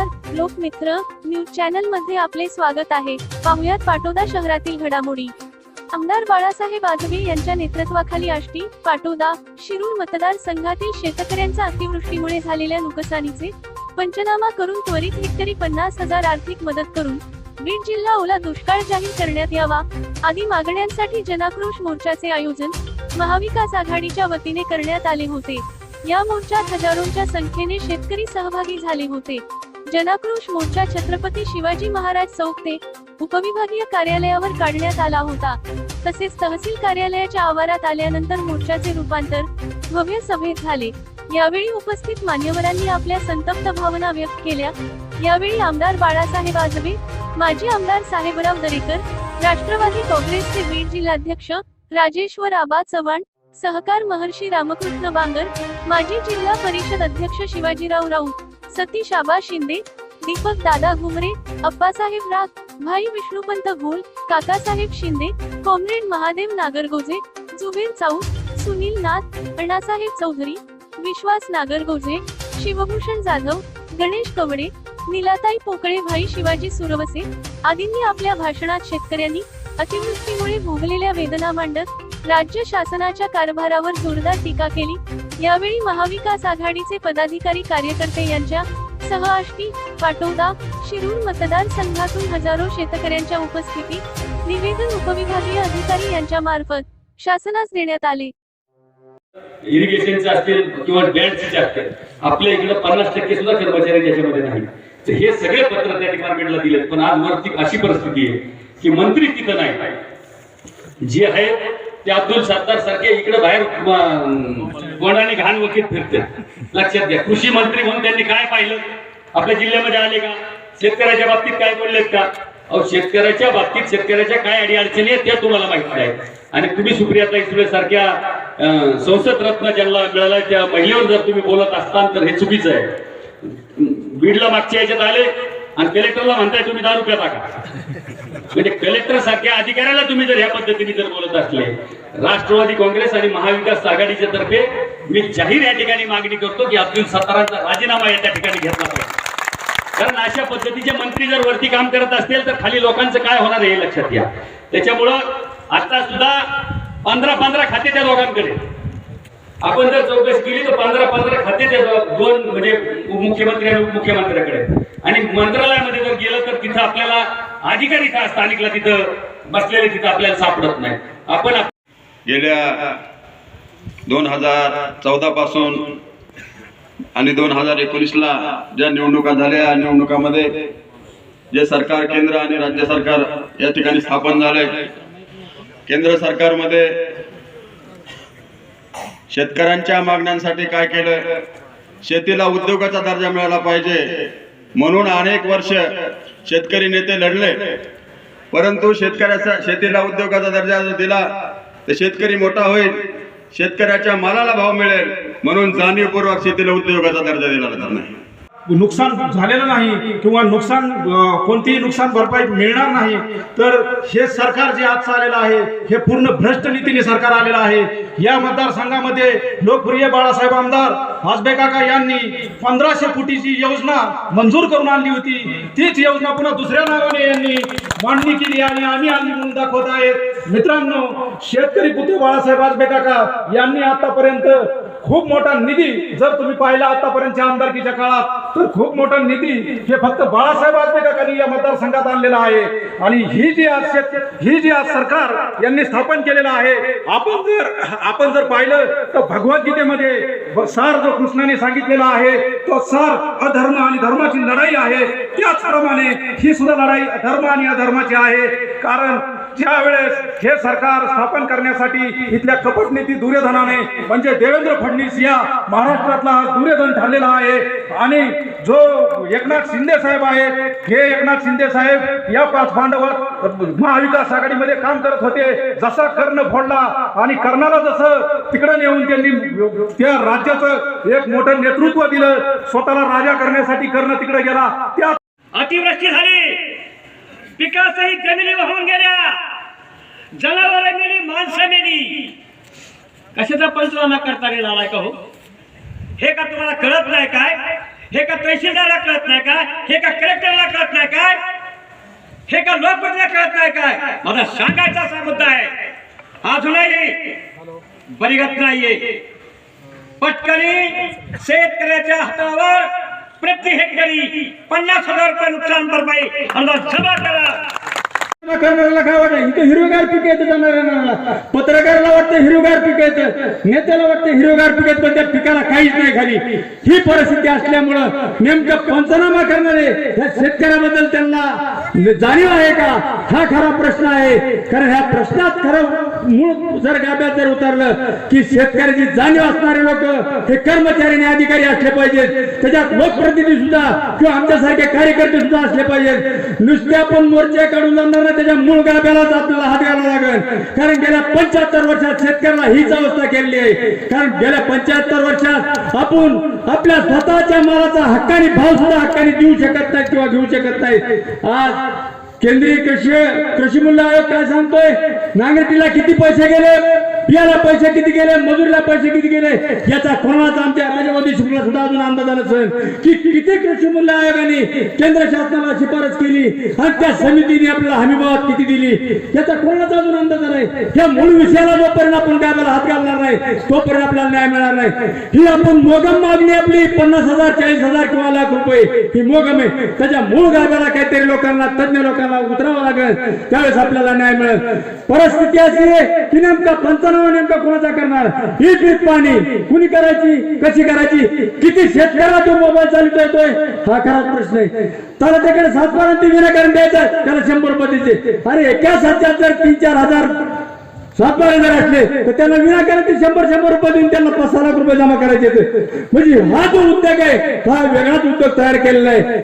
नमस्कार लोकमित्र न्यूज चॅनलमध्ये आपले स्वागत आहे. पाहुयात पाटोदा शहरातील घडामोडी. आमदार बाळासाहेब आजबे यांच्या नेतृत्वाखाली आष्टी पाटोदा शिरूर मतदारसंघातील शेतकऱ्यांचा अतिवृष्टीमुळे झालेल्या नुकसानीचे पंचनामा करून त्वरित हेक्टरी पन्नास हजार आर्थिक मदत करून बीड जिल्हा ओला दुष्काळ जाहीर करण्यात यावा. आदी मागण्यांसाठी जनाक्रोश मोर्चाचे आयोजन महाविकास आघाडीच्या वतीने करण्यात आले होते. या मोर्चात हजारोंच्या संख्येने शेतकरी सहभागी झाले होते. जनाक्रोश मोर्चा छत्रपती शिवाजी महाराज चौक ते उपविभागीय कार्यालयावर काढण्यात आला होता. तसेच तहसील कार्यालयाच्या आवारात आल्यानंतर मोर्चाचे रूपांतर भव्य सभेत झाले. यावेळी उपस्थित मान्यवरांनी आपल्या संतप्त भावना व्यक्त केल्या. यावेळी आमदार बाळासाहेब आजबे माजी आमदार साहेबराव दरेकर राष्ट्रवादी काँग्रेसचे बीड जिल्हाध्यक्ष राजेश्वर आबा चव्हाण सहकार महर्षी रामकृष्ण बांगर माजी जिल्हा परिषद अध्यक्ष शिवाजीराव राऊत सतीश आबा शिंदे दीपक दादा घुमरे अप्पासाहेब राग भाई विष्णुपंत गोल काकासाहेब शिंदे कॉम्रेड महादेव नागरगोजे जुबेर चाऊत सुनील नाथ अण्णासाहेब चौधरी विश्वास नागरगोजे शिवभूषण जाधव गणेश कवडे निलाताई पोकळे भाई शिवाजी सुरवसे आदींनी आपल्या भाषणात शेतकऱ्यांनी अतिवृष्टीमुळे भोगलेल्या वेदना मांडत राज्य शासनाच्या कारभारावर जोरदार टीका केली. यावेळी महाविकास आघाडीचे पदाधिकारी कार्यकर्ते यांच्या सह आष्टी पाटोदा शिरूर मतदारसंघातून हजारो शेतकऱ्यांच्या उपस्थितीत निवेदन उपविभागीय अधिकारी यांच्या मार्फत शासनास देण्यात आले. इरिगेशनचे असतील किंवा डॅन्सचे असतील आपल्या इकडे पन्नास टक्के सुद्धा कर्मचारी त्याच्यामध्ये नाही तर हे सगळे पत्र त्या डिपार्टमेंटला दिलेत. पण आज वरती अशी परिस्थिती आहे की मंत्री तिथं नाही जे आहेत ते अब्दुल सत्तार सारखे इकडे बाहेर कोणाने घाण वकील फिरते. लक्षात घ्या. कृषी मंत्री म्हणून त्यांनी काय पाहिलं? आपल्या जिल्ह्यामध्ये आले का? शेतकऱ्याच्या बाबतीत काय बोललेत का? अहो शेतकऱ्याच्या बाबतीत शेतकऱ्याच्या काय अडी अडचणी आहेत त्या तुम्हाला माहिती आहेत आणि तुम्ही सुप्रियाताई सुळे सारख्या संसद रत्न ज्यांना मिळाला त्या महिलेवर जर तुम्ही बोलत असताल तर हे चुकीचं आहे. बीडला मागच्या याच्यात आले आणि कलेक्टरला म्हणताय तुम्ही दहा रुपया टाका. म्हणजे कलेक्टर सारख्या अधिकाऱ्याला तुम्ही जर ह्या पद्धतीने जर बोलत असले राष्ट्रवादी काँग्रेस आणि महाविकास आघाडीच्या तर्फे मी जाहीर या ठिकाणी मागणी करतो की अब्दुल सत्तारांचा राजीनामा या त्या ठिकाणी घेतला पाहिजे. कारण अशा पद्धतीचे मंत्री जर वरती काम करत असतील तर खाली लोकांचं काय होणार आहे हे लक्षात घ्या. त्याच्यामुळं आता सुद्धा पंधरा पंधरा खाते त्या दोघांकडे. आपण जर चौकशी केली तर पंधरा पंधरा खाते त्या दोन म्हणजे मुख्यमंत्री आणि उपमुख्यमंत्र्याकडे. आणि मंत्रालयामध्ये जर गेलं तर तिथं आपल्याला अधिकारी का स्थानिकला तिथं बसलेले तिथं आपल्याला सापडत नाही. आपण गेल्या दोन हजार चौदा पासून आणि दोन हजार एकोणीसला ज्या निवडणुका झाल्या या निवडणुकामध्ये जे सरकार केंद्र आणि राज्य सरकार या ठिकाणी स्थापन झाले केंद्र सरकारमध्ये शेतकऱ्यांच्या मागण्यांसाठी काय केलं शेतीला उद्योगाचा दर्जा मिळाला पाहिजे म्हणून अनेक वर्ष शेतकरी नेते लढले. परंतु शेतकऱ्याचा शेतीला उद्योगाचा दर्जा जर दिला तर शेतकरी मोठा होईल. शेतकऱ्याच्या मालाला भाव मिळेल. म्हणून जाणीवपूर्वक शेतीला उद्योगाचा दर्जा दिला जात नाही. नुकसान झालेलं नाही किंवा नुकसान कोणतीही नुकसान भरपाई मिळणार नाही तर हे सरकार जे आज आलेलं आहे हे पूर्ण भ्रष्ट नीतीने सरकार आलेलं आहे. या मतदारसंघामध्ये लोकप्रिय बाळासाहेब आमदार आजबे काका यांनी पंधराशे कोटीची योजना मंजूर करून आणली होती. तीच योजना पुन्हा दुसऱ्या नावाने यांनी मांडणी केली आणि आम्ही आम्ही म्हणून दाखवत आहेत. मित्रांनो शेतकरी पुत्र बाळासाहेब आजबे काका यांनी आतापर्यंत खूप मोठा निधी जर तुम्ही पाहिला आतापर्यंतच्या आमदारकीच्या काळात तर खूप मोठा निधी हे फक्त बाळासाहेब आजबे या मतदारसंघात आणलेला आहे. आणि ही जी आज ही जी आज सरकार यांनी स्थापन केलेलं आहे आपण जर आपण जर पाहिलं तर भगवद्गीतेमध्ये सार जो कृष्णाने सांगितलेला आहे तो सार अधर्म आणि धर्माची लढाई आहे. त्याचप्रमाणे ही सुद्धा लढाई धर्म आणि अधर्माची आहे. कारण ज्या वेळेस हे सरकार स्थापन करण्यासाठी इथल्या कपटनीती दुर्योधनाने म्हणजे देवेंद्र फडणवीस या महाराष्ट्रातला दुर्योधन ठरलेला आहे. आणि जो एकनाथ शिंदे साहेब आहेत हे एकनाथ शिंदे साहेब या पाच पांडवात महाविकास आघाडीमध्ये काम करत होते. जसा कर्ण फोडला आणि कर्णाला जसं तिकडे नेऊन त्यांनी त्या राज्याचं एक मोठं नेतृत्व दिलं स्वतःला राजा करण्यासाठी कर्ण तिकडे गेला. त्या अतिवृष्टी झाली. पिकासही जमिनी वाहून गेल्या. जनावर मेली माणसं मेली. कशाचा पंचनामा करता रे आलाय का हो? हे का तुम्हाला कळत नाही काय? हे का तहसीलदारला कळत नाही काय? हे का कलेक्टरला कळत नाही काय? हे का लोकप्रतिला कळत नाही काय? माझा सांगायचा असा मुद्दा आहे. अजूनही बरीगत नाहीये. पटकनी शेतकऱ्याच्या हातावर प्रति हेक्टरी पन्नास हजार रुपये नुकसान भरपाई. अंदाज जमा करा. करणाऱ्याला काय वाटतं इथं हिरवेगार पीक येतं जाणाऱ्याला पत्रकाराला वाटतं हिरवेगार पीक येतं. नेत्याला वाटतं हिरवेगार पीक येतं पण त्या पिकाला काहीच नाही खाली. ही परिस्थिती असल्यामुळं नेमकं पंचनामा करणारे या शेतकऱ्याबद्दल त्यांना जाणीव आहे का? हा खरा प्रश्न आहे. कारण ह्या प्रश्नात खरं मूळ जर गाब्यात जर उतरलं की शेतकऱ्याची जाणीव असणारे लोक हे कर्मचारी आणि अधिकारी असले पाहिजेत. त्याच्यात लोकप्रतिनिधी सुद्धा किंवा आमच्यासारखे कार्यकर्ते सुद्धा असले पाहिजेत. नुसते आपण मोर्चे काढून जाणार ना त्याच्या मूळ गाभ्यालाच आपल्याला हात घालावा लागेल. कारण गेल्या पंच्याहत्तर वर्षात शेतकऱ्याला हीच अवस्था केलेली आहे. कारण गेल्या पंच्याहत्तर वर्षात आपण आपल्या स्वतःच्या मालाचा हक्काने भाव सुद्धा हक्काने देऊ शकत नाही किंवा घेऊ शकत नाही. आज केंद्रीय कृषी कृषी मूल्य आयोग काय सांगतोय? नांगरटीला किती पैसे गेले? बियाला पैसे किती गेले? मजुरीला पैसे किती गेले? याचा कोणाचा आमच्या राजवादी शुक्ला सुद्धा अजून अंदाज नसेल. की किती कृषी मूल्य आयोगाने केंद्र शासनाला शिफारस केली आणि त्या समितीने आपल्याला हमीभावात किती दिली? याचा कोणाचा अजून अंदाज नाही या मूळ विषयाला जोपर्यंत आपण गावाला हात घालणार नाही तोपर्यंत आपल्याला न्याय मिळणार नाही. ही आपण मोगम मागणी आपली पन्नास हजार चाळीस हजार किंवा लाख रुपये. ही मोगम आहे. त्याच्या मूळ गाभ्याला काहीतरी लोकांना तज्ञ लोकांना उतरावं लागेल. त्यावेळेस आपल्याला न्याय मिळेल. परिस्थिती अशी आहे की नेमका पंचनामा नेमका कोणाचा करणार? ही पीक पाणी कुणी करायची कशी करायची? किती शेतकऱ्याला तो मोबाईल चालू येतोय हा खरा प्रश्न आहे. त्याला त्याकडे सातबारांती विनाकारण द्यायचं त्याला शंभर रुपये अरे एका सातच्या जर तीन चार हजार सातबारे जर असले तर त्यांना विनाकारण ते शंभर शंभर रुपये देऊन त्यांना पाच सहा लाख रुपये जमा करायचे म्हणजे हा जो उद्योग आहे हा वेगळाच उद्योग तयार केलेला आहे.